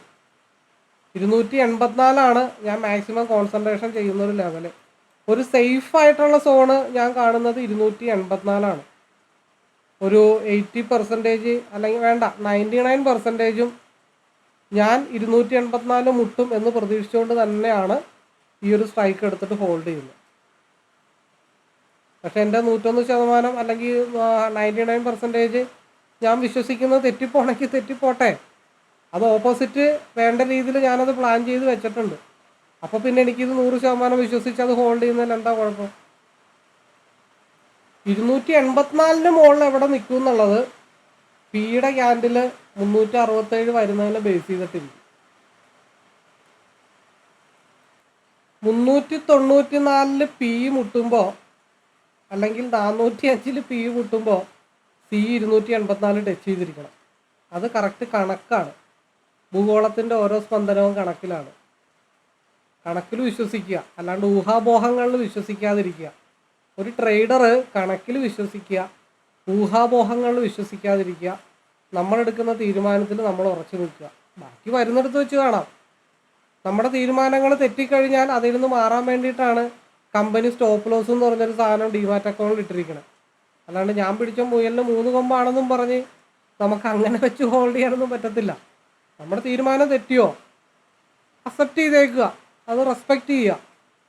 A: ഇരുന്നൂറ്റി എൺപത്തിനാലാണ് ഞാൻ മാക്സിമം കോൺസെൻട്രേഷൻ ചെയ്യുന്ന ഒരു ലെവൽ ഒരു സേഫ് ആയിട്ടുള്ള സോണ് ഞാൻ കാണുന്നത് ഇരുന്നൂറ്റി എൺപത്തിനാലാണ് ഒരു എയ്റ്റി പെർസെന്റേജ് അല്ലെങ്കിൽ വേണ്ട നയന്റി നയൻ പെർസെന്റേജും ഞാൻ ഇരുന്നൂറ്റി എൺപത്തിനാല് മുട്ടും എന്ന് പ്രതീക്ഷിച്ചുകൊണ്ട് തന്നെയാണ് ഈ ഒരു സ്ട്രൈക്ക് എടുത്തിട്ട് ഹോൾഡ് ചെയ്യുന്നത്. പക്ഷെ എന്റെ നൂറ്റൊന്ന് ശതമാനം അല്ലെങ്കിൽ നയന്റി നയൻ പെർസെന്റേജ് ഞാൻ വിശ്വസിക്കുന്നത് തെറ്റിപ്പോണെങ്കിൽ തെറ്റിപ്പോട്ടെ. അത് ഓപ്പോസിറ്റ് വേണ്ട രീതിയിൽ ഞാനത് പ്ലാൻ ചെയ്ത് വെച്ചിട്ടുണ്ട്. അപ്പോൾ പിന്നെ എനിക്കിത് നൂറ് ശതമാനം വിശ്വസിച്ച് അത് ഹോൾഡ് ചെയ്യുന്നതിൽ എന്താ കുഴപ്പം? ഇരുന്നൂറ്റി എൺപത്തിനാലിന് മുകളിൽ എവിടെ നിൽക്കും എന്നുള്ളത് പിയുടെ ക്യാൻഡിൽ മുന്നൂറ്റി അറുപത്തേഴ് വരുന്നതിനെ ബേസ് ചെയ്തിട്ടിരിക്കും മുന്നൂറ്റി തൊണ്ണൂറ്റി നാലിൽ പി മുട്ടുമ്പോൾ അല്ലെങ്കിൽ നാനൂറ്റി അഞ്ചിൽ പി മുട്ടുമ്പോൾ സി ഇരുന്നൂറ്റി എൺപത്തിനാല് ടച്ച് ചെയ്തിരിക്കണം. അത് കറക്റ്റ് കണക്കാണ്. ഭൂഗോളത്തിന്റെ ഓരോ സ്പന്ദനവും കണക്കിലാണ്. കണക്കിൽ വിശ്വസിക്കുക. അല്ലാണ്ട് ഊഹാപോഹങ്ങളിൽ വിശ്വസിക്കാതിരിക്കുക. ഒരു ട്രേഡർ കണക്കിൽ വിശ്വസിക്കുക ഊഹാപോഹങ്ങളിൽ വിശ്വസിക്കാതിരിക്കുക നമ്മളെടുക്കുന്ന തീരുമാനത്തിൽ നമ്മൾ ഉറച്ചു നിൽക്കുക. ബാക്കി വരുന്നിടത്ത് വെച്ച് കാണാം. നമ്മുടെ തീരുമാനങ്ങൾ തെറ്റിക്കഴിഞ്ഞാൽ അതിൽ നിന്ന് മാറാൻ വേണ്ടിയിട്ടാണ് കമ്പനി സ്റ്റോപ്പ് ലോസ് എന്ന് പറഞ്ഞൊരു സാധനം ഡിമാറ്റ് അക്കൗണ്ടിൽ ഇട്ടിരിക്കണം അല്ലാണ്ട് ഞാൻ പിടിച്ച മുയലിന് മൂന്ന് കൊമ്പാണെന്നും പറഞ്ഞ് നമുക്ക് അങ്ങനെ വെച്ച് ഹോൾഡ് ചെയ്യാനൊന്നും പറ്റത്തില്ല. നമ്മുടെ തീരുമാനം തെറ്റിയോ? അക്സെപ്റ്റ് ചെയ്തേക്കുക. അത് റെസ്പെക്റ്റ് ചെയ്യുക.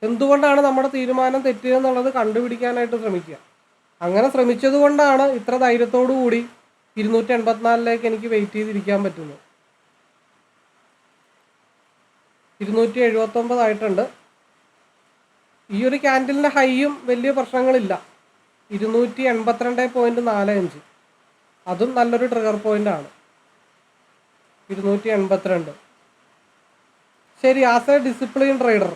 A: എന്തുകൊണ്ടാണ് നമ്മുടെ തീരുമാനം തെറ്റിയെന്നുള്ളത് കണ്ടുപിടിക്കാനായിട്ട് ശ്രമിക്കുക? അങ്ങനെ ശ്രമിച്ചത് കൊണ്ടാണ് ഇത്ര ധൈര്യത്തോടു കൂടി ഇരുന്നൂറ്റി എൺപത്തിനാലിലേക്ക് എനിക്ക് വെയിറ്റ് ചെയ്തിരിക്കാൻ പറ്റുന്നത്. ഇരുന്നൂറ്റി എഴുപത്തൊമ്പതായിട്ടുണ്ട് ഈ ഒരു ക്യാൻഡിലിന്റെ ഹൈയും വലിയ പ്രശ്നങ്ങളില്ല. ഇരുന്നൂറ്റി എൺപത്തിരണ്ട് പോയിന്റ് നാല് അഞ്ച് അതും നല്ലൊരു ട്രിഗർ പോയിന്റ് ആണ്. ഇരുന്നൂറ്റി എൺപത്തിരണ്ട് ശരി as a discipline trader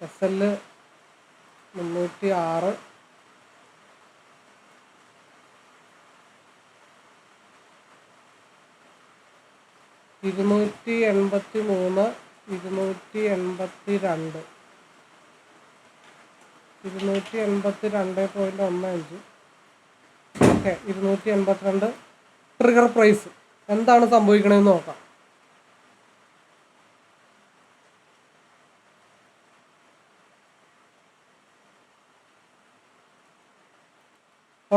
A: S L മുന്നൂറ്റി ആറ് ഇരുന്നൂറ്റി എൺപത്തി മൂന്ന് ഇരുന്നൂറ്റി എൺപത്തി രണ്ട് ഇരുന്നൂറ്റി എൺപത്തി രണ്ട് പോയിന്റ് ഒന്ന് അഞ്ച്. ഓക്കെ ഇരുന്നൂറ്റി എൺപത്തിരണ്ട് ട്രിഗർ പ്രൈസ് എന്താണ് സംഭവിക്കണമെന്ന് നോക്കാം.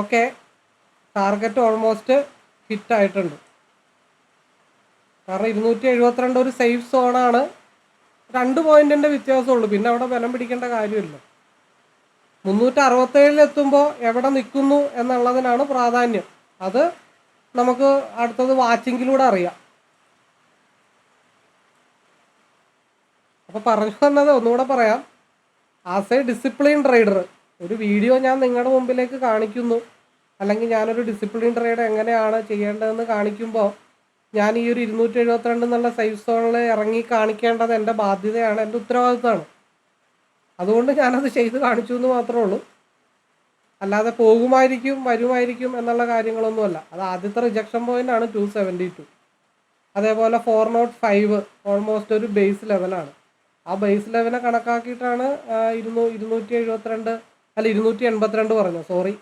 A: ഓക്കെ ടാർഗറ്റ് ഓൾമോസ്റ്റ് ഹിറ്റ് ആയിട്ടുണ്ട് കാരണം ഇരുന്നൂറ്റി എഴുപത്തിരണ്ട് ഒരു സേഫ് സോണാണ് രണ്ട് പോയിന്റിന്റെ വ്യത്യാസമുള്ളൂ. പിന്നെ അവിടെ ബലം പിടിക്കേണ്ട കാര്യമില്ല. മുന്നൂറ്റി അറുപത്തേഴിൽ എത്തുമ്പോൾ എവിടെ നിൽക്കുന്നു എന്നുള്ളതിനാണ് പ്രാധാന്യം. അത് നമുക്ക് അടുത്തത് വാച്ചിങ്ങിലൂടെ അറിയാം. അപ്പോൾ പറഞ്ഞു വന്നത് ഒന്നുകൂടെ പറയാം. ആസ് എ ഡിസിപ്ലിൻ ട്രേഡർ ഒരു വീഡിയോ ഞാൻ നിങ്ങളുടെ മുമ്പിലേക്ക് കാണിക്കുന്നു. അല്ലെങ്കിൽ ഞാനൊരു ഡിസിപ്ലിൻ ട്രേഡ് എങ്ങനെയാണ് ചെയ്യേണ്ടതെന്ന് കാണിക്കുമ്പോൾ ഞാൻ ഈ ഒരു ഇരുന്നൂറ്റി എഴുപത്തിരണ്ട് എന്നുള്ള സേഫ് സോണിൽ ഇറങ്ങി കാണിക്കേണ്ടത് എന്റെ ബാധ്യതയാണ് എന്റെ ഉത്തരവാദിത്തമാണ്. അതുകൊണ്ട് ഞാനത് ചെയ്ത് കാണിച്ചു എന്ന് മാത്രമേ ഉള്ളൂ. അല്ലാതെ പോകുമായിരിക്കും വരുമായിരിക്കും എന്നുള്ള കാര്യങ്ങളൊന്നുമല്ല. അത് ആദ്യത്തെ റിജക്ഷൻ പോയിന്റ് ആണ് ടു സെവന്റി ടു അതേപോലെ ഫോർ നോട്ട് ഫൈവ് ഓൾമോസ്റ്റ് ഒരു ബേസ് ലെവലാണ് ആ ബേസ് ലെവലിനെ കണക്കാക്കിയിട്ടാണ് ഇരുന്നൂ ഇരുന്നൂറ്റി എഴുപത്തിരണ്ട് അല്ല ഇരുന്നൂറ്റി എൺപത്തിരണ്ട് പറഞ്ഞത് സോറി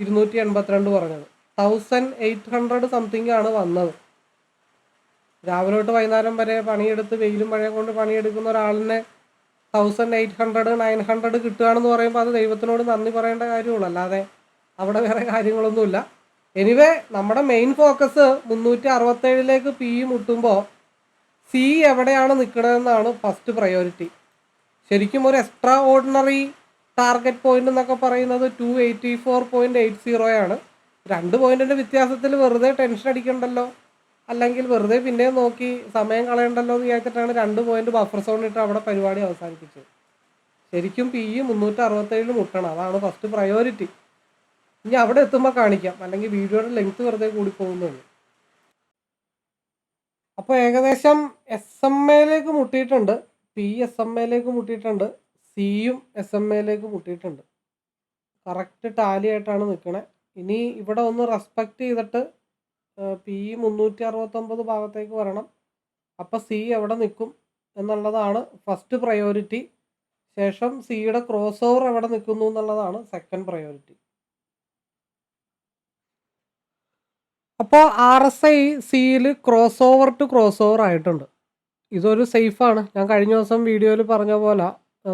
A: ഇരുന്നൂറ്റി എൺപത്തിരണ്ട് പറഞ്ഞത്. തൗസൻഡ് എയ്റ്റ് ഹൺഡ്രഡ് സംതിങ് ആണ് വന്നത്. രാവിലെ തൊട്ട് വൈകുന്നേരം വരെ പണിയെടുത്ത് വെയിലും മഴയും കൊണ്ട് പണിയെടുക്കുന്ന ഒരാളിനെ thousand eight hundred nine hundred കിട്ടുകയാണെന്ന് പറയുമ്പോൾ അത് ദൈവത്തിനോട് നന്ദി പറയേണ്ട കാര്യമുള്ളൂ. അല്ലാതെ അവിടെ വേറെ കാര്യങ്ങളൊന്നുമില്ല. എനിവേ നമ്മുടെ മെയിൻ ഫോക്കസ് മുന്നൂറ്റി അറുപത്തേഴിലേക്ക് പി മുട്ടുമ്പോൾ സി എവിടെയാണ് നിൽക്കണതെന്നാണ് ഫസ്റ്റ് പ്രയോറിറ്റി ശരിക്കും ഒരു എക്സ്ട്രാ ഓർഡിനറി ടാർഗറ്റ് പോയിന്റ് എന്നൊക്കെ പറയുന്നത് two eighty four point eight സീറോയാണ് രണ്ട് പോയിന്റിന്റെ വ്യത്യാസത്തിൽ വെറുതെ ടെൻഷൻ അടിക്കണ്ടല്ലോ. അല്ലെങ്കിൽ വെറുതെ പിന്നെ നോക്കി സമയം കളയണ്ടല്ലോ എന്ന് വിചാരിച്ചിട്ടാണ് രണ്ട് പോയിന്റ് ബഫർ സോൺ ഇട്ട് അവിടെ പരിപാടി അവസാനിപ്പിച്ചത്. ശരിക്കും പി ഇ മുന്നൂറ്റി അറുപത്തേഴിൽ മുട്ടണം. അതാണ് ഫസ്റ്റ് പ്രയോറിറ്റി ഇനി അവിടെ എത്തുമ്പോൾ കാണിക്കാം. അല്ലെങ്കിൽ വീഡിയോയുടെ ലെങ്ത് വെറുതെ കൂടി പോകുന്നുള്ളൂ അപ്പോൾ ഏകദേശം എസ് എം എയിലേക്ക് മുട്ടിയിട്ടുണ്ട്. പി എസ് എം എയിലേക്ക് മുട്ടിയിട്ടുണ്ട്. സിയും എസ് എം എയിലേക്ക് മുട്ടിയിട്ടുണ്ട്. കറക്റ്റ് ടാലി ആയിട്ടാണ് നിൽക്കണേ ഇനി ഇവിടെ ഒന്ന് റെസ്പെക്റ്റ് ചെയ്തിട്ട് പി മുന്നൂറ്റി അറുപത്തൊമ്പത് ഭാഗത്തേക്ക് വരണം. അപ്പോൾ സി എവിടെ നിൽക്കും എന്നുള്ളതാണ് ഫസ്റ്റ് പ്രയോറിറ്റി ശേഷം സിയുടെ ക്രോസ് ഓവർ എവിടെ നിൽക്കുന്നു എന്നുള്ളതാണ് സെക്കൻഡ് പ്രയോറിറ്റി അപ്പോൾ ആർ എസ് ഐ സിയിൽ cross over to cross over ആയിട്ടുണ്ട്. ഇതൊരു സേഫാണ് ഞാൻ കഴിഞ്ഞ ദിവസം വീഡിയോയിൽ പറഞ്ഞ പോലെ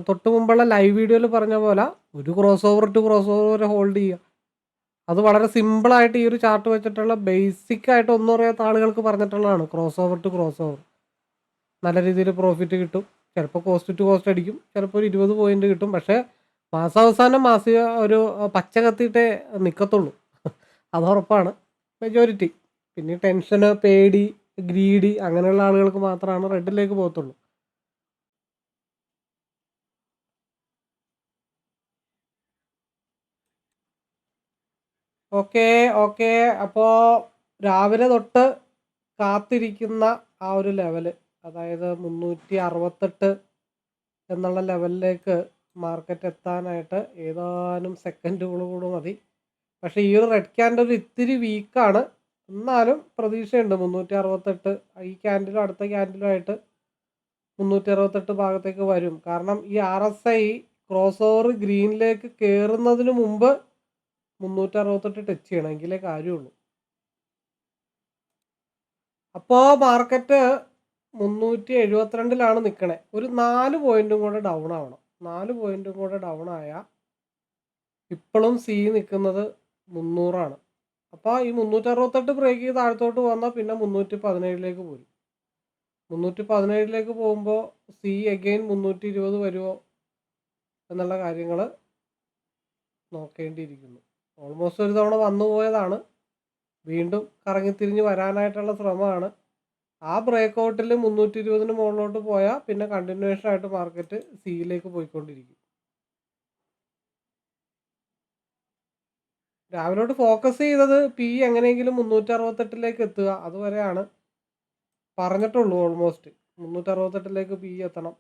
A: തൊട്ട് മുമ്പുള്ള ലൈവ് വീഡിയോയിൽ പറഞ്ഞ പോലെ ഒരു cross over to cross over hold ചെയ്യുക അത് വളരെ സിമ്പിളായിട്ട് ഈ ഒരു ചാർട്ട് വെച്ചിട്ടുള്ള ബേസിക് ആയിട്ട് ഒന്നും അറിയാത്ത ആളുകൾക്ക് പറഞ്ഞിട്ടുള്ളതാണ്. Cross over to cross over നല്ല രീതിയിൽ പ്രോഫിറ്റ് കിട്ടും. ചിലപ്പോൾ കോസ്റ്റ് ടു കോസ്റ്റ് അടിക്കും. ചിലപ്പോൾ ഒരു ഇരുപത് പോയിന്റ് കിട്ടും. പക്ഷേ മാസാവസാനം മാസിക ഒരു പച്ച കത്തിയിട്ടേ നിൽക്കത്തുള്ളൂ അത് ഉറപ്പാണ്. മെജോറിറ്റി പിന്നെ ടെൻഷന് പേടി ഗ്രീഡി അങ്ങനെയുള്ള ആളുകൾക്ക് മാത്രമാണ് റെഡിലേക്ക് പോകത്തുള്ളൂ. Okay okay. അപ്പോൾ രാവിലെ തൊട്ട് കാത്തിരിക്കുന്ന ആ ഒരു ലെവൽ അതായത് മുന്നൂറ്റി അറുപത്തെട്ട് എന്നുള്ള ലെവലിലേക്ക് മാർക്കറ്റ് എത്താനായിട്ട് ഏതാനും സെക്കൻഡുകൾ കൂടെ മതി. പക്ഷേ ഈ ഒരു റെഡ് ക്യാൻഡിൽ ഇത്തിരി വീക്കാണ്. എന്നാലും പ്രതീക്ഷയുണ്ട് മുന്നൂറ്റി അറുപത്തെട്ട് ഈ ക്യാൻഡിലും അടുത്ത ക്യാൻഡിലും ആയിട്ട് മുന്നൂറ്റി അറുപത്തെട്ട് ഭാഗത്തേക്ക് വരും. കാരണം ഈ R S I cross over ഗ്രീനിലേക്ക് കയറുന്നതിന് മുമ്പ് മുന്നൂറ്റി അറുപത്തെട്ട് ടച്ച് ചെയ്യണം എങ്കിലേ കാര്യമുള്ളൂ. അപ്പോൾ മാർക്കറ്റ് മുന്നൂറ്റി എഴുപത്തിരണ്ടിലാണ് നിൽക്കണേ ഒരു നാല് പോയിന്റും കൂടെ ഡൗൺ ആവണം. നാല് പോയിന്റും കൂടെ ഡൗൺ ആയാൽ ഇപ്പോഴും സി നിൽക്കുന്നത് മുന്നൂറാണ്. അപ്പോൾ ഈ മുന്നൂറ്റി അറുപത്തെട്ട് ബ്രേക്ക് ചെയ്ത് താഴത്തോട്ട് വന്നാൽ പിന്നെ മുന്നൂറ്റി പതിനേഴിലേക്ക് പോരും. മുന്നൂറ്റി പതിനേഴിലേക്ക് പോകുമ്പോൾ സി അഗെയിൻ മുന്നൂറ്റി ഇരുപത് വരുമോ എന്നുള്ള കാര്യങ്ങൾ നോക്കേണ്ടിയിരിക്കുന്നു. ഓൾമോസ്റ്റ് ഒരു തവണ വന്നു പോയതാണ്. വീണ്ടും കറങ്ങിത്തിരിഞ്ഞ് വരാനായിട്ടുള്ള ശ്രമമാണ്. ആ ബ്രേക്ക് ഔട്ടിൽ മുന്നൂറ്റി ഇരുപതിന് മുകളിലോട്ട് പോയാൽ പിന്നെ കണ്ടിന്യൂഷൻ ആയിട്ട് മാർക്കറ്റ് സിയിലേക്ക് പോയിക്കൊണ്ടിരിക്കും. രാവിലോട്ട് ഫോക്കസ് ചെയ്തത് പി എങ്ങനെയെങ്കിലും മുന്നൂറ്റി അറുപത്തെട്ടിലേക്ക് എത്തുക അതുവരെയാണ്. പറഞ്ഞിട്ടുള്ളൂ ഓൾമോസ്റ്റ് മുന്നൂറ്റി അറുപത്തെട്ടിലേക്ക് പി എത്തണം.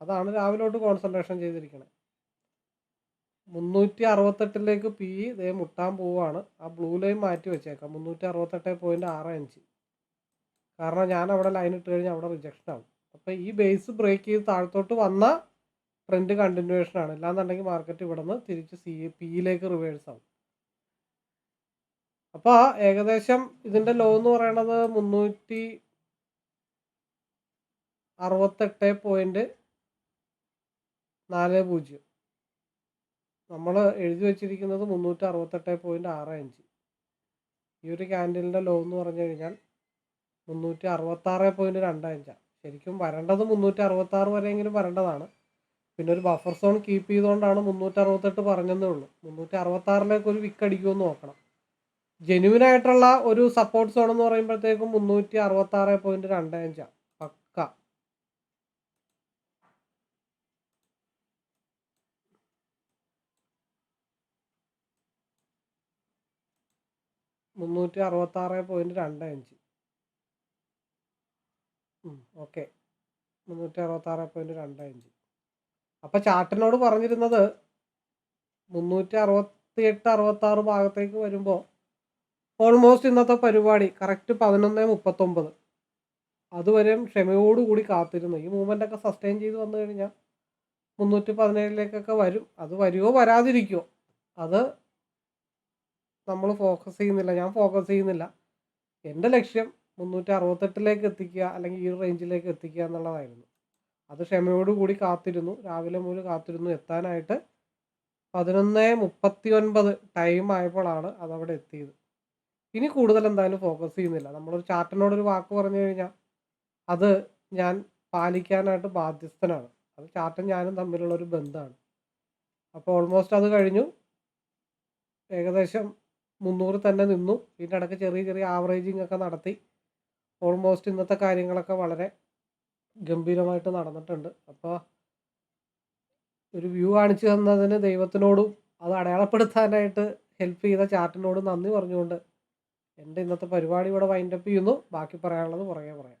A: അതാണ് രാവിലോട്ട് കോൺസെൻട്രേഷൻ ചെയ്തിരിക്കുന്നത് മുന്നൂറ്റി അറുപത്തെട്ടിലേക്ക് പി ഇതേ മുട്ടാൻ പോവുകയാണ്. ആ ബ്ലൂ ലൈൻ മാറ്റി വെച്ചേക്കാം. മുന്നൂറ്റി അറുപത്തെട്ട് പോയിന്റ് ആറ് അഞ്ച്. കാരണം ഞാൻ അവിടെ ലൈൻ ഇട്ട് കഴിഞ്ഞാൽ അവിടെ റിജക്ഷൻ ആവും. അപ്പോൾ ഈ ബേസ് ബ്രേക്ക് ചെയ്ത് താഴത്തോട്ട് വന്ന ട്രെൻഡ് കണ്ടിന്യൂവേഷൻ ആണ്. ഇല്ലാന്നുണ്ടെങ്കിൽ മാർക്കറ്റ് ഇവിടെ നിന്ന് തിരിച്ച് സി പിയിലേക്ക് റിവേഴ്സ് ആവും. അപ്പോൾ ഏകദേശം ഇതിന്റെ ലോ എന്ന് പറയണത് മുന്നൂറ്റി അറുപത്തെട്ട് പോയിന്റ് നാല് പൂജ്യം. നമ്മൾ എഴുതി വെച്ചിരിക്കുന്നത് മുന്നൂറ്റി അറുപത്തെട്ട് പോയിന്റ് ആറ് അഞ്ച്. ഈ ഒരു ക്യാൻഡിലിന്റെ ലോ എന്ന് പറഞ്ഞു കഴിഞ്ഞാൽ മുന്നൂറ്റി അറുപത്താറ് പോയിന്റ് രണ്ട് അഞ്ചാണ് ശരിക്കും വരേണ്ടത് മുന്നൂറ്റി അറുപത്താറ് വരെയെങ്കിലും വരേണ്ടതാണ്. പിന്നെ ഒരു ബഫർ സോൺ കീപ്പ് ചെയ്തുകൊണ്ടാണ് മുന്നൂറ്റി അറുപത്തെട്ട് പറഞ്ഞതേ ഉള്ളൂ. മുന്നൂറ്റി അറുപത്താറിലേക്ക് ഒരു വിക്ക് അടിക്കുമെന്ന് നോക്കണം. ജെന്യൂൻ ആയിട്ടുള്ള ഒരു സപ്പോർട്ട് സോൺ എന്ന് പറയുമ്പോഴത്തേക്കും മുന്നൂറ്റി അറുപത്താറ് പോയിന്റ് രണ്ട് അഞ്ചാണ് പക്ക മുന്നൂറ്റി അറുപത്താറ് പോയിന്റ് രണ്ട് അഞ്ച്. ഓക്കെ. മുന്നൂറ്റി അറുപത്താറ് പോയിന്റ് രണ്ട് അഞ്ച്. അപ്പോൾ ചാർട്ടിനോട് പറഞ്ഞിരുന്നത് മുന്നൂറ്റി അറുപത്തി എട്ട് അറുപത്താറ് ഭാഗത്തേക്ക് വരുമ്പോൾ ഓൾമോസ്റ്റ് ഇന്നത്തെ പരിപാടി കറക്റ്റ് പതിനൊന്ന് മുപ്പത്തൊമ്പത്. അതുവരെയും ക്ഷമയോടുകൂടി കാത്തിരുന്നു. ഈ മൂവ്മെന്റൊക്കെ സസ്റ്റെയിൻ ചെയ്ത് വന്നു കഴിഞ്ഞാൽ മുന്നൂറ്റി പതിനേഴിലേക്കൊക്കെ വരും. അത് വരുമോ വരാതിരിക്കുമോ അത് നമ്മൾ ഫോക്കസ് ചെയ്യുന്നില്ല. ഞാൻ ഫോക്കസ് ചെയ്യുന്നില്ല. എന്റെ ലക്ഷ്യം മുന്നൂറ്റി അറുപത്തെട്ടിലേക്ക് എത്തിക്കുക അല്ലെങ്കിൽ ഈ റേഞ്ചിലേക്ക് എത്തിക്കുക എന്നുള്ളതായിരുന്നു. അത് ക്ഷമയോടുകൂടി കാത്തിരുന്നു. രാവിലെ മുതൽ കാത്തിരുന്നു. എത്താനായിട്ട് പതിനൊന്ന് മുപ്പത്തി ഒൻപത് ടൈം ആയപ്പോഴാണ് അതവിടെ എത്തിയത്. ഇനി കൂടുതൽ എന്തായാലും ഫോക്കസ് ചെയ്യുന്നില്ല. നമ്മളൊരു ചാർട്ടിനോടൊരു വാക്ക് പറഞ്ഞു കഴിഞ്ഞാൽ അത് ഞാൻ പാലിക്കാനായിട്ട് ബാധ്യസ്ഥനാണ്. അത് ചാർട്ടൻ ഞാനും തമ്മിലുള്ള ഒരു ബന്ധമാണ്. അപ്പോൾ ഓൾമോസ്റ്റ് അത് കഴിഞ്ഞു. ഏകദേശം മുന്നൂറ് തന്നെ നിന്നു. ഇതിന്റെ ഇടയ്ക്ക് ചെറിയ ചെറിയ ആവറേജിങ് ഒക്കെ നടത്തി. ഓൾമോസ്റ്റ് ഇന്നത്തെ കാര്യങ്ങളൊക്കെ വളരെ ഗംഭീരമായിട്ട് നടന്നിട്ടുണ്ട്. അപ്പോൾ ഒരു വ്യൂ കാണിച്ചു തന്നതിന് ദൈവത്തിനോടും അത് അടയാളപ്പെടുത്താനായിട്ട് ഹെൽപ്പ് ചെയ്ത ചാർട്ടിനോടും നന്ദി പറഞ്ഞുകൊണ്ട് എന്റെ ഇന്നത്തെ പരിപാടി ഇവിടെ വൈൻഡപ്പ് ചെയ്യുന്നു. ബാക്കി പറയാനുള്ളത് പുറകെ പറയാം.